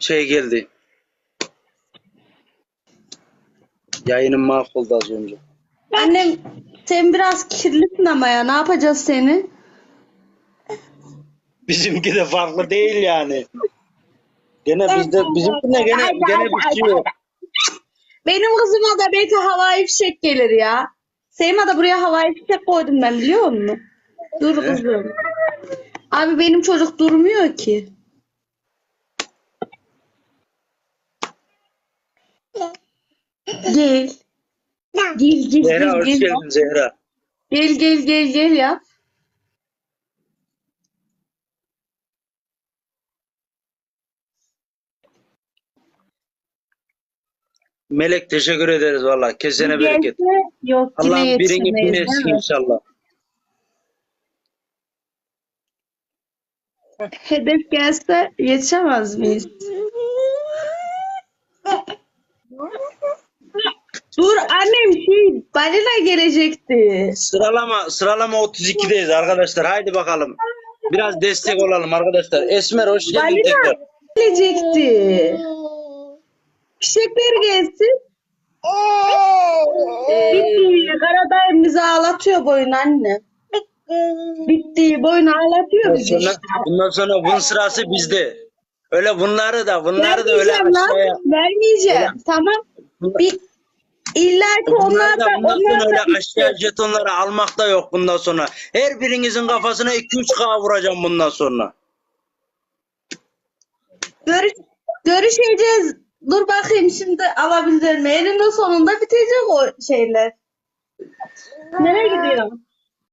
şey geldi. Yayınım mahvoldu az önce. Annem sen biraz kirlisin ama ya ne yapacağız seni? Bizimki de farklı değil yani. Gene bizde bizimkine gene gene bir şey. Benim kızıma da belki havai fişek gelir ya. Seyma da buraya havai fişek koydum ben biliyor musun? Dur kızım. Abi benim çocuk durmuyor ki. Gel. Gel gel Zehra gel hoş gel. geldin Zehra. Gel gel gel gel ya. Melek teşekkür ederiz valla. Kesene bereket. Yok yine Allah'ın birini binesin inşallah. Hedef gelse yetişemez miyiz? Dur annem şey balina gelecekti. Sıralama sıralama 32'deyiz arkadaşlar. Haydi bakalım. Biraz destek olalım arkadaşlar. Esmer hoş geldin Balina tekrar. gelecekti. Fişekler gelsin. Bitti. Karadayım bizi ağlatıyor boyun anne. Bitti. Boyun ağlatıyor Bundan bizi. sonra, bundan sonra bunun sırası bizde. Öyle bunları da bunları da öyle Vermeyeceğim lan. aşağıya. Vermeyeceğim. Tamam. Bir İlla ki onlar da da bundan onlar sonra da öyle aşağı jetonları almak da yok bundan sonra. Her birinizin kafasına 2-3K vuracağım bundan sonra. Görüş, görüşeceğiz. Dur bakayım şimdi alabildim mi? Eninde sonunda bitecek o şeyler. Nereye gidiyorsun?